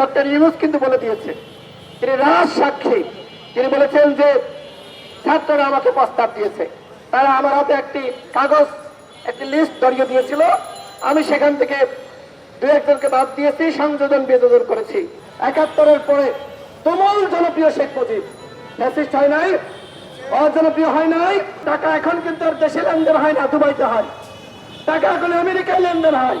Doctor Yunus কিন্তু বলে দিয়েছে। তিনি রাজ সাক্ষী। তিনি বলেছেন যে, ছাত্ররা আমাকে প্রস্তাব দিয়েছে। তারা আমার হাতে একটি কাগজ, একটি লিস্ট দিয়েছিল। আমি সেখান থেকে দু একজনকে বাদ দিয়েছি, সংযোজন বিযোজন করেছি। একাত্তরের পরে তুমুল জনপ্রিয় শেখ মুজিব। ফ্যাসিস্ট হয় নাই, অজনপ্রিয় হয় নাই, টাকা এখন কিন্তু আর দেশে লেনদেন হয় না, দুবাইতে হয়। টাকা এখন আমেরিকায় লেনদেন হয়।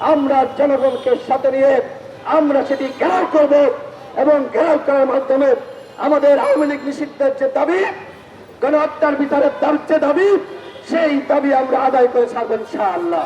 আমরা জনগণকে সাথে নিয়ে আমরা সেটি ঘেরাও করব এবং ঘেরাও করার মাধ্যমে আমাদের আওয়ামী লীগ নিষিদ্ধের যে দাবি, গণহত্যার বিচারের দাবি সেই দাবি আমরা আদায় করে ছাড়বো ইনশাআল্লাহ।